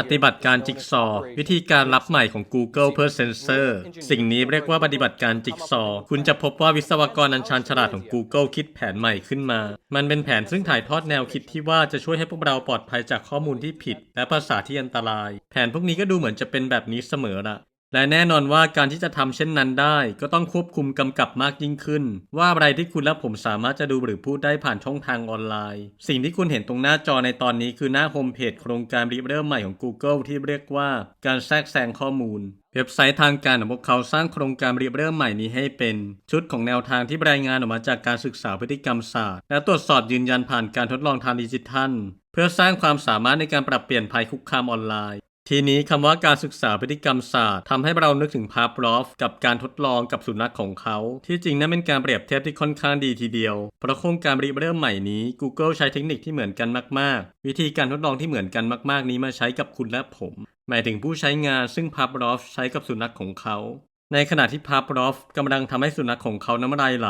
ปฏิบัติการจิกซอ วิธีการรับใหม่ของ Google เพื่อเซนเซอร์สิ่งนี้เรียกว่าปฏิบัติการจิกซอ คุณจะพบว่าวิศวกรอันชาญฉลาดของ Google คิดแผนใหม่ขึ้นมา มันเป็นแผนซึ่งถ่ายทอดแนวคิดที่ว่าจะช่วยให้พวกเราปลอดภัยจากข้อมูลที่ผิด และภาษาที่อันตราย แผนพวกนี้ก็ดูเหมือนจะเป็นแบบนี้เสมอละ และแน่นอนว่าการที่จะทำเช่นนั้นได้ ก็ต้องควบคุมกำกับมากยิ่งขึ้น ว่าอะไรที่คุณและผมสามารถจะดูหรือพูดได้ผ่านช่องทางออนไลน์ สิ่งที่คุณเห็นตรงหน้าจอในตอนนี้คือหน้าโฮมเพจโครงการริเริ่มใหม่ของ Google ที่เรียกว่าการแทรกแซงข้อมูลเว็บไซต์ทางการของพวกเขาสร้างโครงการริเริ่มใหม่นี้ให้เป็น ชุดของแนวทางที่รายงานออกมาจากการศึกษาพฤติกรรมศาสตร์ และตรวจสอบยืนยันผ่านการทดลองทางดิจิทัล เพื่อสร้างความสามารถในการปรับเปลี่ยนภัยคุกคามออนไลน์ ทีนี้คำว่าการศึกษาพฤติกรรมศาสตร์ทำให้เรานึกถึงพาร์ลอฟกับการทดลองกับสุนัขของเขา ที่จริงนั่นเป็นการเปรียบเทียบที่ค่อนข้างดีทีเดียว เพราะโครงการริเริ่มใหม่นี้ Google ใช้เทคนิคที่เหมือนกันมาก ๆ วิธีการทดลองที่เหมือนกันมาก ๆ นี้มาใช้กับคุณและผม หมายถึงผู้ใช้งานซึ่งพาร์ลอฟใช้กับสุนัขของเขา ในขณะที่พาร์ลอฟกำลังทำให้สุนัขของเขาน้ำลายไหล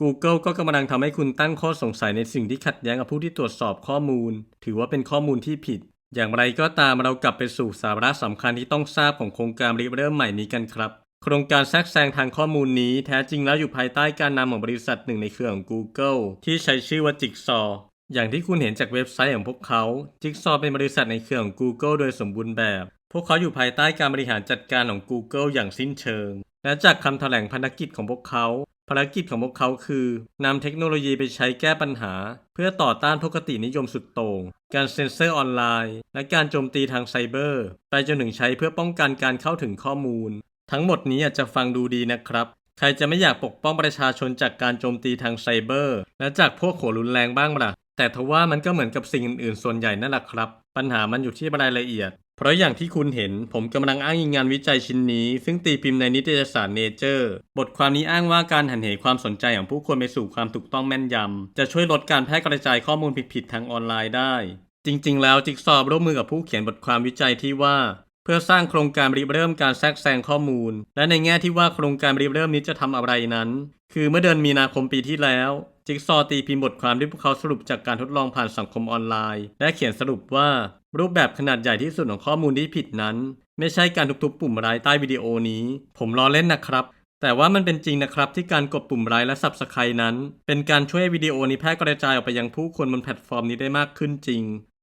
Google ก็กำลังทำให้คุณตั้งข้อสงสัยในสิ่งที่ขัดแย้งกับผู้ที่ตรวจสอบข้อมูล ถือว่าเป็นข้อมูลที่ผิด อย่างไรก็ตามเรากลับไปสู่สาระสำคัญที่ต้องทราบของโครงการริเริ่มใหม่นี้กันครับ โครงการแทรกแซงทางข้อมูลนี้แท้จริงแล้วอยู่ภายใต้การนำของบริษัทหนึ่งในเครือของ Google ที่ใช้ชื่อว่า Jigsaw อย่างที่คุณเห็นจากเว็บไซต์ของพวกเขา Jigsaw เป็นบริษัทในเครือของ Google โดยสมบูรณ์แบบ พวกเขาอยู่ภายใต้การบริหารจัดการของ Google อย่างสิ้นเชิง และจากคำแถลงภารกิจของพวกเขาภารกิจของพวกเขาคือนำเทคโนโลยีไปใช้แก้ปัญหา เพื่อต่อต้านพวกตินิยมสุดโต่ง การเซ็นเซอร์ออนไลน์ และการโจมตีทางไซเบอร์ ไปจนถึงใช้เพื่อป้องกันการเข้าถึงข้อมูล ทั้งหมดนี้อาจจะฟังดูดีนะครับ ใครจะไม่อยากปกป้องประชาชนจากการโจมตีทางไซเบอร์ และจากพวกโขรุนแรงบ้างล่ะ แต่ทว่ามันก็เหมือนกับสิ่งอื่นๆ ส่วนใหญ่นั่นแหละครับ ปัญหามันอยู่ที่รายละเอียด ราะอย่างที่คุณเห็นผมกำลังอ้างอิงงานวิจัยชิ้นนี้ ซึ่งตีพิมพ์ในนิตยสารเนเจอร์ บทความนี้อ้างว่าการหันเหความสนใจของผู้คนไปสู่ความถูกต้องแม่นยำ จะช่วยลดการแพร่กระจายข้อมูลผิดๆทางออนไลน์ได้ จริง ๆ แล้วจิ๊กซอว์ร่วมมือกับผู้เขียนบทความวิจัยที่ว่า เพื่อสร้างโครงการริเริ่มการแทรกแซงข้อมูล และในแง่ที่ว่าโครงการริเริ่มนี้จะทำอะไรนั้น คือเมื่อเดือนมีนาคมปีที่แล้วจิ๊กซอตีพิมพ์บทความที่พวกเขาสรุปจากการทดลองผ่านสังคมออนไลน์ และเขียนสรุปว่า รูปแบบขนาดใหญ่ที่สุดของข้อมูลที่ผิดนั้น ไม่ใช่การทุบๆปุ่มไลค์ใต้วิดีโอนี้ ผมล้อเล่นนะครับ แต่ว่ามันเป็นจริงนะครับที่การกดปุ่มไลค์และ Subscribe นั้น เป็นการช่วยวิดีโอนี้แพร่กระจายออกไปยังผู้คนบนแพลตฟอร์มนี้ได้มากขึ้นจริง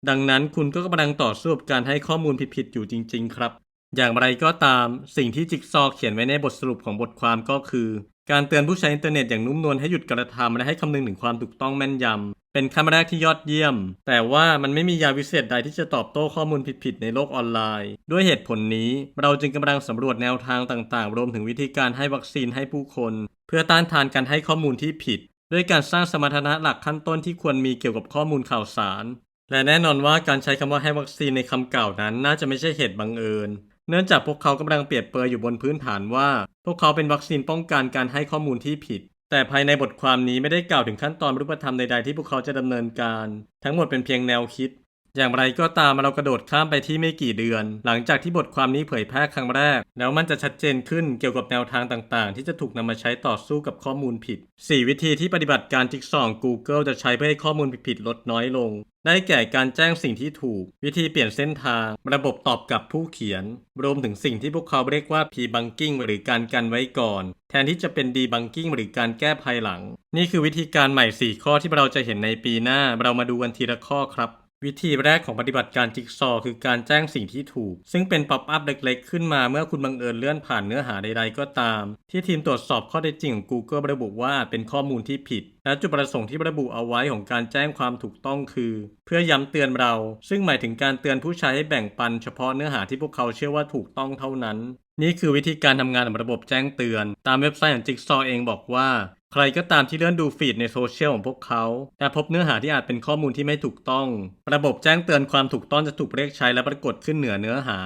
ดังนั้นคุณก็กำลังต่อสู้กับการให้ข้อมูลผิดๆอยู่จริง ๆ ครับ อย่างไรก็ตาม สิ่งที่จิ๊กซอเขียนไว้ในบทสรุปของบทความก็คือ การเตือนผู้ใช้อินเทอร์เน็ตอย่างนุ่มนวลให้หยุดกระทำและให้คำนึงถึงความถูกต้องแม่นยำ เป็นขั้นแรกที่ยอดเยี่ยม แต่ว่ามันไม่มียาวิเศษใดที่จะตอบโต้ข้อมูลผิดๆในโลกออนไลน์ ด้วยเหตุผลนี้เราจึงกำลังสำรวจแนวทางต่างๆ รวมถึงวิธีการให้วัคซีนให้ผู้คน เพื่อต้านทานการให้ข้อมูลที่ผิด ด้วยการสร้างสมรรถนะหลักขั้นต้นที่ควรมีเกี่ยวกับข้อมูลข่าวสาร และแน่นอนว่าการใช้คำว่าให้วัคซีนในคำกล่าวนั้น น่าจะไม่ใช่เหตุบังเอิญ เนื่องจากพวกเขากำลังเปรียบเปรยอยู่บนพื้นฐานว่า พวกเขาเป็นวัคซีนป้องกันการให้ข้อมูลที่ผิด แต่ภายในบทความนี้ไม่ได้กล่าวถึงขั้นตอนรูปธรรมใดๆที่พวกเขาจะดำเนินการ ทั้งหมดเป็นเพียงแนวคิด อย่างไรก็ตามเรากระโดดข้ามไปที่ไม่กี่เดือน หลังจากที่บทความนี้เผยแพร่ครั้งแรก แล้วมันจะชัดเจนขึ้นเกี่ยวกับแนวทางต่างๆ ที่จะถูกนำมาใช้ต่อสู้กับข้อมูลผิด 4 วิธีที่ปฏิบัติการจิ๊กซอว์ของ Google จะใช้เพื่อให้ข้อมูลผิดๆลดน้อยลง ได้แก่การแจ้งสิ่งที่ถูก วิธีเปลี่ยนเส้นทาง ระบบตอบกลับผู้เขียน รวมถึงสิ่งที่พวกเขาเรียกว่า P-bunking หรือการกันไว้ก่อน แทนที่จะเป็น Debunking หรือการแก้ภายหลัง นี่คือวิธีการใหม่ 4 ข้อที่เราจะเห็นในปีหน้า เรามาดูกันทีละข้อครับ วิธีแรกของปฏิบัติการจิ๊กซอคือการแจ้งสิ่งที่ถูก ซึ่งเป็นป๊อปอัพเล็กๆ ขึ้นมาเมื่อคุณบังเอิญเลื่อนผ่านเนื้อหาใดๆก็ตาม ที่ทีมตรวจสอบข้อเท็จจริงของ Google ระบุว่าเป็นข้อมูลที่ผิด และจุดประสงค์ที่ระบุเอาไว้ของการแจ้งความถูกต้องคือ เพื่อย้ำเตือนเรา ซึ่งหมายถึงการเตือนผู้ใช้ให้แบ่งปันเฉพาะเนื้อหาที่พวกเขาเชื่อว่าถูกต้องเท่านั้น นี่คือวิธีการทำงานของระบบแจ้งเตือน ตามเว็บไซต์ของ Jigsaw เองบอกว่า ใครก็ตามที่เลื่อนดูฟีดในโซเชียลของพวกเขา แต่พบเนื้อหาที่อาจเป็นข้อมูลที่ไม่ถูกต้อง ระบบแจ้งเตือนความถูกต้องจะถูกเรียกใช้และปรากฏขึ้นเหนือเนื้อหา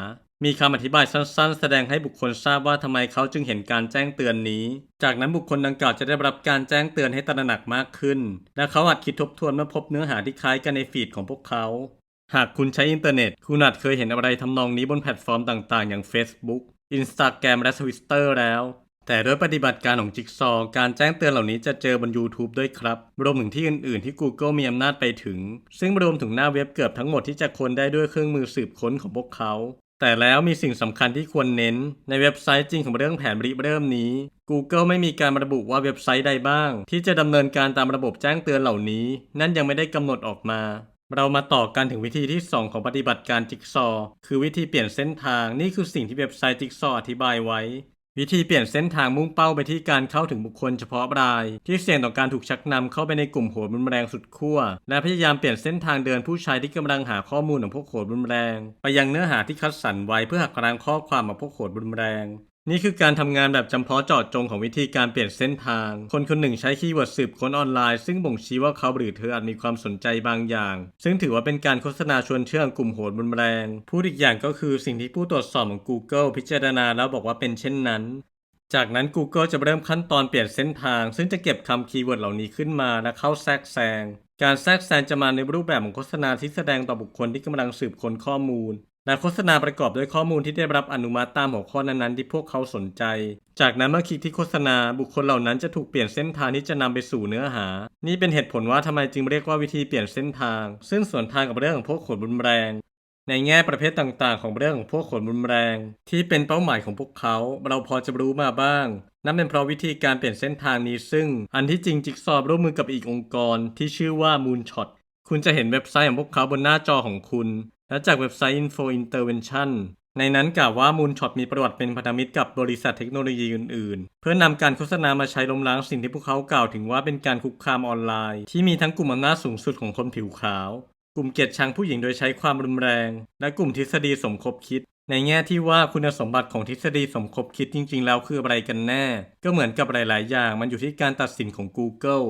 มีคำอธิบายสั้นๆ แสดงให้บุคคลทราบว่าทำไมเขาจึงเห็นการแจ้งเตือนนี้ จากนั้นบุคคลดังกล่าวจะได้รับการแจ้งเตือนให้ตระหนักมากขึ้น และเขาอาจคิดทบทวนเมื่อพบเนื้อหาที่คล้ายกันในฟีดของพวกเขาหากคุณใช้อินเทอร์เน็ต คุณอาจเคยเห็นอะไรทำนองนี้บนแพลตฟอร์มต่างๆ อย่าง Facebook Instagram และ Twitter แล้ว แต่ด้วยปฏิบัติการของจิ๊กซอว์การแจ้งเตือนเหล่านี้จะเจอบน YouTube ด้วยครับ รวมถึงที่อื่นๆที่ Google มีอำนาจไปถึง ซึ่งรวมถึงหน้าเว็บเกือบทั้งหมดที่จะค้นได้ด้วยเครื่องมือสืบค้นของพวกเขา แต่แล้วมีสิ่งสำคัญที่ควรเน้น ในเว็บไซต์จริงของเรื่องแผนริเริ่มนี้ Google ไม่มีการระบุว่าเว็บไซต์ใดบ้าง ที่จะดำเนินการตามระบบแจ้งเตือนเหล่านี้ นั่นยังไม่ได้กำหนดออกมาเรามาต่อกันถึงวิธีที่ 2 ของปฏิบัติการจิ๊กซอว์คือวิธีเปลี่ยนเส้นทางนี่คือสิ่งที่เว็บไซต์จิ๊กซออธิบายไว้ วิธีเปลี่ยนเส้นทางมุ่งเป้าไปที่การเข้าถึงบุคคลเฉพาะราย ที่เสี่ยงต่อการถูกชักนำเข้าไปในกลุ่มโหดรุนแรงสุดขั้วและพยายามเปลี่ยนเส้นทางเดินผู้ใช้ที่กำลังหาข้อมูลของพวกโหดรุนแรง ไปยังเนื้อหาที่คัดสรรไว้เพื่อหักล้างข้อความของพวกโหดรุนแรง นี่คือการทำงานแบบจำเพาะเจาะจงของวิธีการเปลี่ยนเส้นทาง คนคนหนึ่งใช้คีย์เวิร์ดสืบค้นออนไลน์ ซึ่งบ่งชี้ว่าเขาหรือเธออาจมีความสนใจบางอย่าง ซึ่งถือว่าเป็นการโฆษณาชวนเชื่อกลุ่มโหดรุนแรง พูดอีกอย่างก็คือสิ่งที่ผู้ตรวจสอบของ Google พิจารณาแล้วบอกว่าเป็นเช่นนั้น จากนั้น Google จะเริ่มขั้นตอนเปลี่ยนเส้นทาง ซึ่งจะเก็บคำคีย์เวิร์ดเหล่านี้ขึ้นมาและเข้าแทรกแซงการแทรกแซงจะมาในรูปแบบของโฆษณาที่แสดงต่อบุคคลที่กำลังสืบค้นข้อมูล และโฆษณาประกอบด้วยข้อมูลที่ได้รับอนุมัติตามหัวข้อนั้นๆที่พวกเขาสนใจ จากนั้นเมื่อคลิกที่โฆษณาบุคคลเหล่านั้นจะถูกเปลี่ยนเส้นทางที่จะนำไปสู่เนื้อหา นี่เป็นเหตุผลว่าทำไมจึงเรียกว่าวิธีเปลี่ยนเส้นทาง ซึ่งส่วนทางกับเรื่องของพวกขนรุนแรง ในแง่ประเภทต่างๆ ของเรื่องของพวกขนรุนแรง ที่เป็นเป้าหมายของพวกเขา เราพอจะรู้มาบ้างนั่นเป็นเพราะวิธีการเปลี่ยนเส้นทางนี้ซึ่ง อันที่จริงจิ๊กซอว์ร่วมมือกับอีกองค์กรที่ชื่อว่า Moonshot คุณจะเห็นเว็บไซต์ของพวกเขาบนหน้าจอของคุณ และจากเว็บไซต์ Info Intervention ในนั้นกล่าวว่า Moonshot มีประวัติเป็นพันธมิตรกับบริษัทเทคโนโลยีอื่นๆ เพื่อนำการโฆษณามาใช้ล้มล้างสิ่งที่พวกเขากล่าวถึงว่าเป็นการคุกคามออนไลน์ ที่มีทั้งกลุ่มอำนาจสูงสุดของคนผิวขาว กลุ่มเกลียดชังผู้หญิงโดยใช้ความรุนแรง และกลุ่มทฤษฎีสมคบคิด ในแง่ที่ว่าคุณสมบัติของทฤษฎีสมคบคิดจริง ๆ แล้วคืออะไรกันแน่ ก็เหมือนกับหลาย ๆ อย่าง มันอยู่ที่การตัดสินของ Google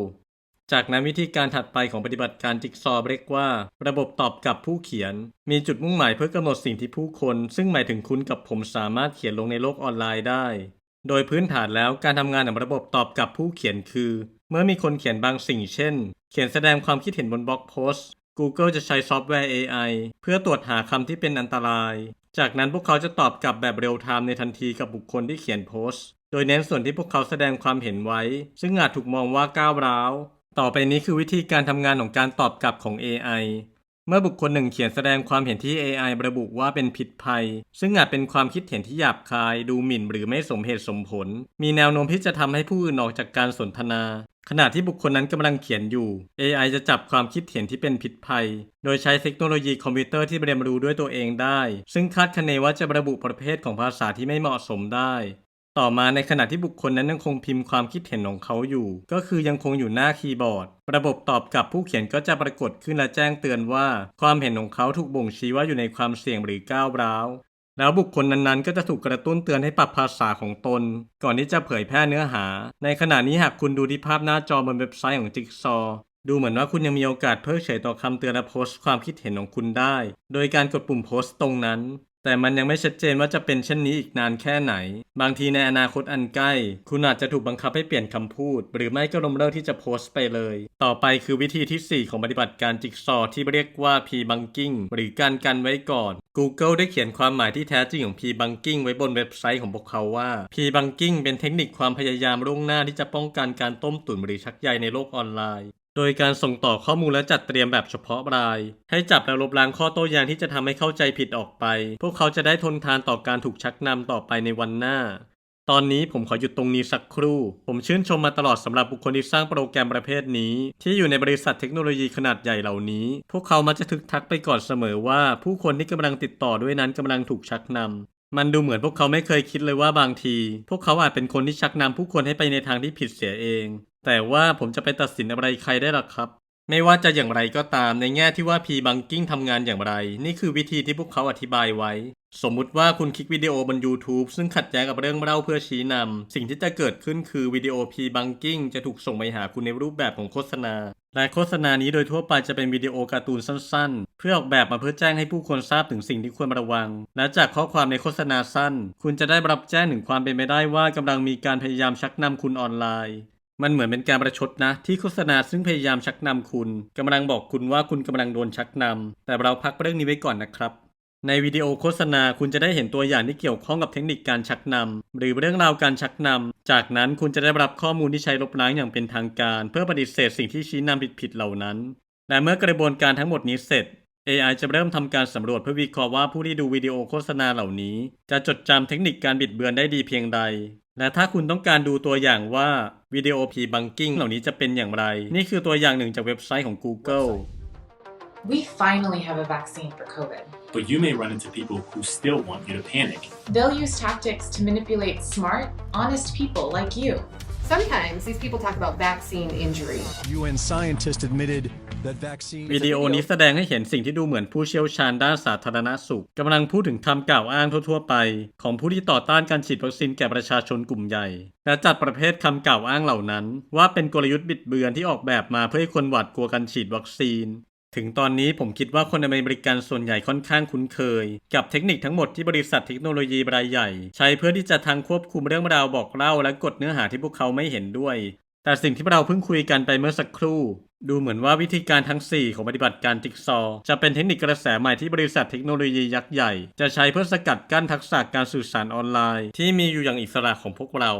จากนั้นวิธีการถัดไปของปฏิบัติการจิ๊กซอว์เรียกว่า ระบบตอบกลับผู้เขียน มีจุดมุ่งหมายเพื่อกำหนดสิ่งที่ผู้คน ซึ่งหมายถึงคุณกับผมสามารถเขียนลงในโลกออนไลน์ได้ โดยพื้นฐานแล้วการทำงานของระบบตอบกลับผู้เขียนคือ เมื่อมีคนเขียนบางสิ่งเช่น เขียนแสดงความคิดเห็นบนบล็อกโพสต์ Google จะใช้ซอฟต์แวร์ AI เพื่อตรวจหาคำที่เป็นอันตราย จากนั้นพวกเขาจะตอบกลับแบบเรียลไทม์ในทันทีกับบุคคลที่เขียนโพสต์ โดยเน้นส่วนที่พวกเขาแสดงความเห็นไว้ ซึ่งอาจถูกมองว่าก้าวร้าว ต่อไปนี้คือวิธีการทำงานของการตอบกลับของ AI เมื่อบุคคลหนึ่งเขียนแสดงความเห็นที่ AI ระบุว่าเป็นผิดภัย ซึ่งอาจเป็นความคิดเห็นที่หยาบคาย ดูหมิ่นหรือไม่สมเหตุสมผล มีแนวโน้มที่จะทำให้ผู้อื่นออกจากการสนทนา ขณะที่บุคคลนั้นกำลังเขียนอยู่ AI จะจับความคิดเห็นที่เป็นผิดภัย โดยใช้เทคโนโลยีคอมพิวเตอร์ที่เรียนรู้ด้วยตัวเองได้ ซึ่งคาดคะเนว่าจะระบุประเภทของภาษาที่ไม่เหมาะสมได้ ต่อมาในขณะที่บุคคลนั้นยังคงพิมพ์ความคิดเห็นของเขาอยู่ ก็คือยังคงอยู่หน้าคีย์บอร์ด ระบบตอบกลับผู้เขียนก็จะปรากฏขึ้นและแจ้งเตือนว่า ความเห็นของเขาถูกบ่งชี้ว่าอยู่ในความเสี่ยงหรือก้าวร้าวแล้วบุคคลนั้นๆ ก็จะถูกกระตุ้นเตือนให้ปรับภาษาของตน ก่อนที่จะเผยแพร่เนื้อหา ในขณะนี้หากคุณดูที่ภาพหน้าจอบนเว็บไซต์ของ Jigsaw ดูเหมือนว่าคุณยังมีโอกาสเพิกเฉยต่อคำเตือนและโพสต์ความคิดเห็นของคุณได้ โดยการกดปุ่มโพสต์ตรงนั้น แต่มันยังไม่ชัดเจนว่าจะเป็นเช่นนี้อีกนานแค่ไหน บางทีในอนาคตอันใกล้ คุณอาจจะถูกบังคับให้เปลี่ยนคำพูด หรือไม่ก็ล้มเลิกที่จะโพสต์ไปเลย ต่อไปคือวิธีที่ 4 ของปฏิบัติการจิ๊กซอว์ที่เรียกว่า p-bunking หรือการกันไว้ก่อน Google ได้เขียนความหมายที่แท้จริงของ p-bunking ไว้บนเว็บไซต์ของพวกเขาว่า p-bunking เป็นเทคนิคความพยายามล่วงหน้าที่จะป้องกันการต้มตุ๋นหรือชักใยในโลกออนไลน์ โดยการส่งต่อข้อมูลและจัดเตรียมแบบเฉพาะราย ให้จับและลบล้างข้อโต้แย้งที่จะทำให้เข้าใจผิดออกไป พวกเขาจะได้ทนทานต่อการถูกชักนำต่อไปในวันหน้า ตอนนี้ผมขอหยุดตรงนี้สักครู่ ผมชื่นชมมาตลอดสำหรับบุคคลที่สร้างโปรแกรมประเภทนี้ ที่อยู่ในบริษัทเทคโนโลยีขนาดใหญ่เหล่านี้ พวกเขามักจะทึกทักไปก่อนเสมอว่า ผู้คนที่กำลังติดต่อด้วยนั้นกำลังถูกชักนำ มันดูเหมือนพวกเขาไม่เคยคิดเลยว่าบางที พวกเขาอาจเป็นคนที่ชักนำผู้คนให้ไปในทางที่ผิดเสียเอง แต่ว่าผมจะไปตัดสินอะไรใครได้ล่ะครับ ไม่ว่าจะอย่างไรก็ตามในแง่ที่ว่า P-Bunking ทำงานอย่างไร นี่คือวิธีที่พวกเขาอธิบายไว้ สมมุติว่าคุณคลิกวิดีโอบน YouTube ซึ่งขัดแย้งกับเรื่องเล่าเพื่อชี้นำสิ่งที่จะเกิดขึ้นคือวิดีโอ P-Bunking จะถูกส่งไปหาคุณในรูปแบบของโฆษณา และโฆษณานี้โดยทั่วไปจะเป็นวิดีโอการ์ตูนสั้นๆ เพื่อออกแบบมาเพื่อแจ้งให้ผู้คนทราบถึงสิ่งที่ควรระวัง และจากข้อความในโฆษณาสั้น คุณจะได้รับแจ้งถึงความเป็นไปได้ว่ากำลังมีการพยายามชักนำคุณออนไลน์ มันเหมือนเป็นการประชดนะ ที่โฆษณาซึ่งพยายามชักนำคุณกำลังบอกคุณว่าคุณกำลังโดนชักนำแต่เราพักเรื่องนี้ไว้ก่อนนะครับ ในวิดีโอโฆษณาคุณจะได้เห็นตัวอย่างที่เกี่ยวข้องกับเทคนิคการชักนำหรือเรื่องราวการชักนำ จากนั้นคุณจะได้รับข้อมูลที่ใช้ลบล้างอย่างเป็นทางการ เพื่อปฏิเสธสิ่งที่ชี้นำผิดๆเหล่านั้น และเมื่อกระบวนการทั้งหมดนี้เสร็จ AI จะเริ่มทำการสำรวจเพื่อวิเคราะห์ว่าผู้ที่ดูวิดีโอโฆษณาเหล่านี้ จะจดจำเทคนิคการบิดเบือนได้ดีเพียงใด และถ้าคุณต้องการดูตัวอย่างว่าวิดีโอพีบังกิ้งเหล่านี้จะเป็นอย่างไร นี่คือตัวอย่างหนึ่งจากเว็บไซต์ของ Google We finally have a vaccine for COVID. But you may run into people who still want you to panic. They'll use tactics to manipulate smart, honest people like you. Sometimes these people talk about vaccine injury. UN scientists admitted that vaccine วิดีโอนี้แสดงให้เห็นสิ่งที่ดูเหมือนผู้เชี่ยวชาญด้านสาธารณสุขกำลังพูดถึงคำกล่าวอ้างทั่วๆไป ของผู้ที่ต่อต้านการฉีดวัคซีนแก่ประชาชนกลุ่มใหญ่ และจัดประเภทคำกล่าวอ้างเหล่านั้น ว่าเป็นกลยุทธ์บิดเบือนที่ออกแบบมาเพื่อให้คนหวาดกลัวการฉีดวัคซีน ถึงตอนนี้ผมคิดว่าคนอเมริกันส่วนใหญ่ค่อนข้างคุ้นเคย กับเทคนิคทั้งหมดที่บริษัทเทคโนโลยีรายใหญ่ ใช้เพื่อที่จะทางควบคุมเรื่องราวบอกเล่า และกดเนื้อหาที่พวกเขาไม่เห็นด้วย แต่สิ่งที่เราเพิ่งคุยกันไปเมื่อสักครู่ ดูเหมือนว่าวิธีการทั้ง 4 ของปฏิบัติการจิ๊กซอว์จะเป็นเทคนิคกระแสใหม่ที่บริษัทเทคโนโลยียักษ์ใหญ่ จะใช้เพื่อสกัดกั้นทักษะการสื่อสารออนไลน์ ที่มีอยู่อย่างอิสระของพวกเรา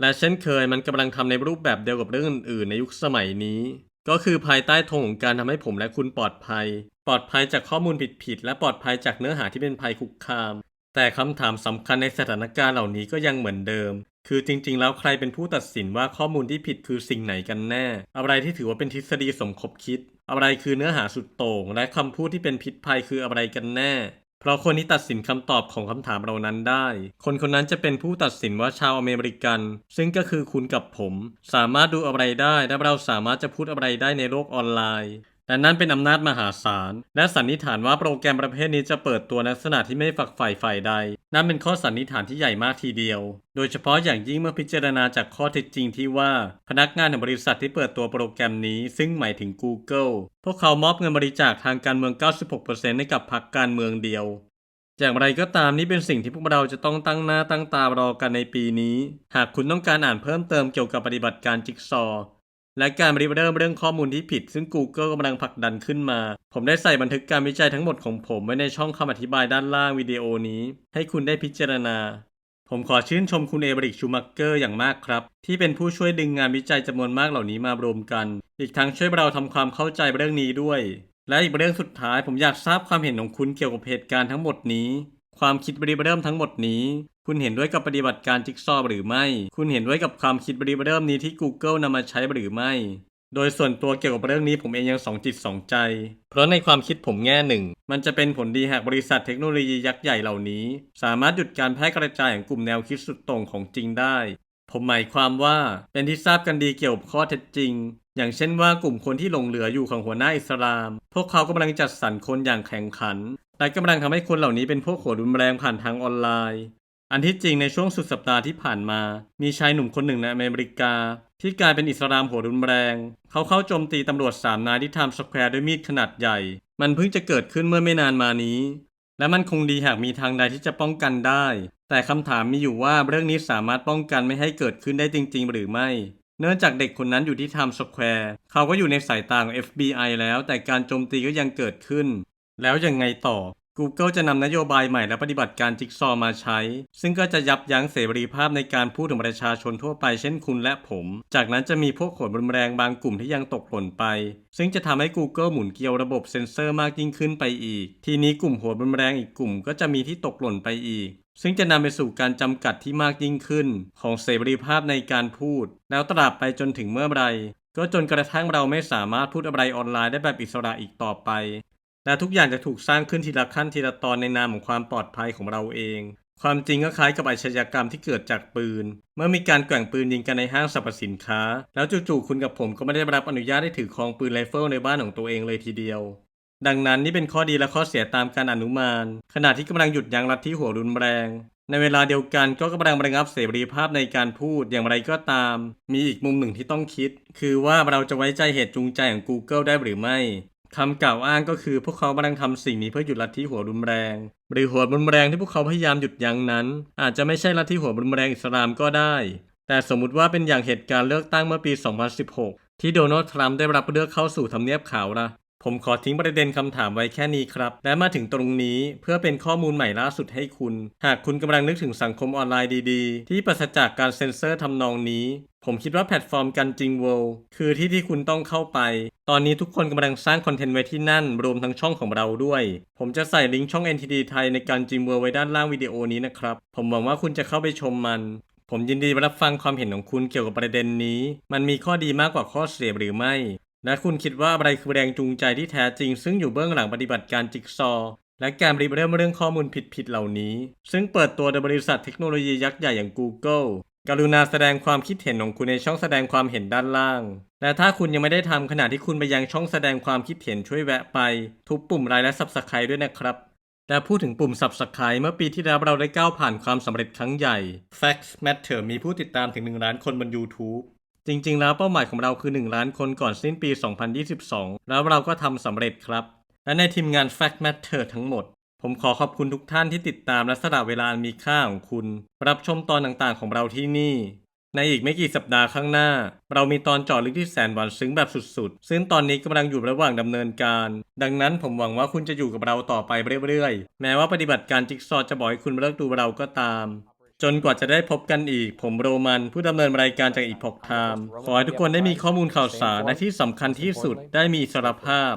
และเช่นเคยมันกำลังทำในรูปแบบเดียวกับเรื่องอื่นๆในยุคสมัยนี้ ก็คือภายใต้ธงของการทำให้ผมและคุณปลอดภัย ปลอดภัยจากข้อมูลผิดๆและปลอดภัยจากเนื้อหาที่เป็นภัยคุกคาม แต่คำถามสำคัญในสถานการณ์เหล่านี้ก็ยังเหมือนเดิม คือจริง ๆ แล้วใครเป็นผู้ตัดสินว่าข้อมูลที่ผิดคือสิ่งไหนกันแน่ อะไรที่ถือว่าเป็นทฤษฎีสมคบคิด อะไรคือเนื้อหาสุดโต่ง และคำพูดที่เป็นพิษภัยคืออะไรกันแน่ เพราะคนที่ตัดสินคำตอบของคำถามเรานั้นได้ คนคนนั้นจะเป็นผู้ตัดสินว่าชาวอเมริกัน ซึ่งก็คือคุณกับผม สามารถดูอะไรได้และเราสามารถจะพูดอะไรได้ในโลกออนไลน์ แต่นั่นเป็นอำนาจมหาศาล และสันนิษฐานว่าโปรแกรมประเภทนี้จะเปิดตัวในลักษณะที่ไม่ฝักใฝ่ฝ่ายใด นั่นเป็นข้อสันนิษฐานที่ใหญ่มากทีเดียว โดยเฉพาะอย่างยิ่งเมื่อพิจารณาจากข้อเท็จจริงที่ว่าพนักงานของบริษัทที่เปิดตัวโปรแกรมนี้ซึ่งหมายถึง Google พวกเขามอบเงินบริจาคทางการเมือง 96%ให้กับพรรคการเมืองเดียวอย่างไรก็ตามนี่เป็นสิ่งที่พวกเราจะต้องตั้งหน้าตั้งตารอกันในปีนี้ หากคุณต้องการอ่านเพิ่มเติมเกี่ยวกับปฏิบัติการจิ๊กซอ และการริเริ่มเรื่องข้อมูลที่ผิด ซึ่ง Google กำลังผลักดันขึ้นมา ผมได้ใส่บันทึกการวิจัยทั้งหมดของผมไว้ในช่องคำอธิบายด้านล่างวิดีโอนี้ ให้คุณได้พิจารณา ผมขอชื่นชมคุณเอบริกชูมักเกอร์อย่างมากครับ ที่เป็นผู้ช่วยดึงงานวิจัยจำนวนมากเหล่านี้มารวมกัน อีกทั้งช่วยเราทำความเข้าใจเรื่องนี้ด้วย และอีกเรื่องสุดท้ายผมอยากทราบความเห็นของคุณเกี่ยวกับเหตุการณ์ทั้งหมดนี้ ความคิดบริเริ่มทั้งหมดนี้ คุณเห็นด้วยกับปฏิบัติการจิ๊กซอว์หรือไม่ คุณเห็นด้วยกับความคิดบริเริ่มนี้ที่ Google นำมาใช้หรือไม่ โดยส่วนตัวเกี่ยวกับเรื่องนี้ผมเองยังสองจิตสองใจ เพราะในความคิดผมแง่หนึ่ง มันจะเป็นผลดีหากบริษัทเทคโนโลยียักษ์ใหญ่เหล่านี้ สามารถหยุดการแพร่กระจายของกลุ่มแนวคิดสุดโต่งของจริงได้ ผมหมายความว่าเป็นที่ทราบกันดีเกี่ยวกับข้อเท็จจริง อย่างเช่นว่ากลุ่มคนที่หลงเหลืออยู่ของหัวหน้าอิสลาม พวกเขากำลังจัดสรรคนอย่างแข่งขันและกำลังทำให้คนเหล่านี้เป็นพวกหัวรุนแรงผ่านทางออนไลน์ อันที่จริงในช่วงสุดสัปดาห์ที่ผ่านมา มีชายหนุ่มคนหนึ่งในอเมริกา ที่กลายเป็นอิสลามหัวรุนแรง เขาเข้าโจมตีตำรวจสามนายที่ไทม์สแควร์ด้วยมีดขนาดใหญ่ มันเพิ่งจะเกิดขึ้นเมื่อไม่นานมานี้ และมันคงดีหากมีทางใดที่จะป้องกันได้ แต่คำถามมีอยู่ว่าเรื่องนี้สามารถป้องกันไม่ให้เกิดขึ้นได้จริง ๆ หรือไม่ เนื่องจากเด็กคนนั้นอยู่ที่ไทม์สแควร์เขาก็อยู่ในสายตาของ FBI แล้ว แต่การโจมตีก็ยังเกิดขึ้น แล้วยังไงต่อ Google จะนำนโยบายใหม่และปฏิบัติการจิ๊กซอว์มาใช้ ซึ่งก็จะยับยั้งเสรีภาพในการพูดถึงประชาชนทั่วไปเช่นคุณและผม จากนั้นจะมีพวกโหดรุนแรงบางกลุ่มที่ยังตกหล่นไป ซึ่งจะทำให้ Google หมุนเกลียวระบบเซ็นเซอร์มากยิ่งขึ้นไปอีก ทีนี้กลุ่มโหดรุนแรงอีกกลุ่มก็จะมีที่ตกหล่นไปอีก ซึ่งจะนำไปสู่การจำกัดที่มากยิ่งขึ้น ของเสรีภาพในการพูด แล้วตราบไปจนถึงเมื่อไรก็จนกระทั่งเราไม่สามารถพูดอะไรออนไลน์ได้แบบอิสระอีกต่อไป และทุกอย่างจะถูกสร้างขึ้นทีละขั้นทีละตอนในนามของความปลอดภัยของเราเอง ความจริงก็คล้ายกับอาชญากรรมที่เกิดจากปืน เมื่อมีการแกว่งปืนยิงกันในห้างสรรพสินค้า แล้วจู่ๆคุณกับผมก็ไม่ได้รับอนุญาตให้ถือครองปืนไรเฟิลในบ้านของตัวเองเลยทีเดียว ดังนั้นนี่เป็นข้อดีและข้อเสียตามการอนุมาน ขณะที่กำลังหยุดยั้งลัทธิหัวรุนแรง ในเวลาเดียวกันก็กำลังระงับเสรีภาพในการพูดอย่างไรก็ตาม มีอีกมุมหนึ่งที่ต้องคิด คือว่าเราจะไว้ใจเหตุจูงใจของ Google ได้หรือไม่ คำกล่าวอ้างก็คือพวกเขากำลังทำสิ่งนี้เพื่อหยุดลัทธิหัวรุนแรง หรือหัวรุนแรงที่พวกเขาพยายามหยุดยั้งนั้น อาจจะไม่ใช่ลัทธิหัวรุนแรงอิสลามก็ได้ แต่สมมุติว่าเป็นอย่างเหตุการณ์เลือกตั้งเมื่อปี 2016 ที่โดนัลด์ทรัมป์ได้รับเลือกเข้าสู่ทำเนียบขาวละผมขอทิ้งประเด็นคำถามไว้แค่นี้ครับ และมาถึงตรงนี้เพื่อเป็นข้อมูลใหม่ล่าสุดให้คุณ หากคุณกำลังนึกถึงสังคมออนไลน์ดีๆ ที่ปราศจากการเซ็นเซอร์ทำนองนี้ ผมคิดว่าแพลตฟอร์มกันจริงเวิลคือที่ที่คุณต้องเข้าไป ตอนนี้ทุกคนกำลังสร้างคอนเทนต์ไว้ที่นั่น รวมทั้งช่องของเราด้วย ผมจะใส่ลิงก์ช่อง NTD ไทยในการจริงเวลไว้ด้านล่างวิดีโอนี้นะครับ ผมหวังว่าคุณจะเข้าไปชมมัน ผมยินดีรับฟังความเห็นของคุณเกี่ยวกับประเด็นนี้ มันมีข้อดีมากกว่าข้อเสียหรือไม่ และคุณคิดว่าอะไรคือแรงจูงใจที่แท้จริง ซึ่งอยู่เบื้องหลังปฏิบัติการจิกซอว์และการริเริ่มเรื่องข้อมูลผิดๆเหล่านี้ ซึ่งเปิดตัวโดยบริษัทเทคโนโลยียักษ์ใหญ่อย่าง Google กรุณาแสดงความคิดเห็นของคุณในช่องแสดงความเห็นด้านล่าง และถ้าคุณยังไม่ได้ทำขณะที่คุณไปยังช่องแสดงความคิดเห็นช่วยแวะไป ทุบปุ่มไลค์และ Subscribe ด้วยนะครับ และพูดถึงปุ่ม Subscribe เมื่อปีที่แล้วเราได้ก้าวผ่านความสำเร็จครั้งใหญ่ Facts Matter มีผู้ติดตามถึง 1 ล้านคนบน YouTube จริงๆ แล้วเป้าหมายของเราคือ 1 ล้านคนก่อนสิ้นปี 2022 แล้วเราก็ทำสำเร็จครับ และในทีมงาน Fact Matter ทั้งหมด ผมขอขอบคุณทุกท่านที่ติดตามและสละเวลาอันมีค่าของคุณ รับชมตอนต่างๆของเราที่นี่ ในอีกไม่กี่สัปดาห์ข้างหน้า เรามีตอนจาะลึกที่แสนหวานซึ้งแบบสุดๆ ซึ่งตอนนี้กำลังอยู่ระหว่างดำเนินการ ดังนั้นผมหวังว่าคุณจะอยู่กับเราต่อไปเรื่อยๆ แม้ว่าปฏิบัติการจิ๊กซอว์จะบอกให้คุณเลิกดูเราก็ตาม จนกว่าจะได้พบกันอีก ผมโรมันผู้ดำเนินรายการจากอีพอกไทม์ขอให้ทุกคนได้มีข้อมูลข่าวสารและที่สำคัญที่สุดได้มีอิสรภาพ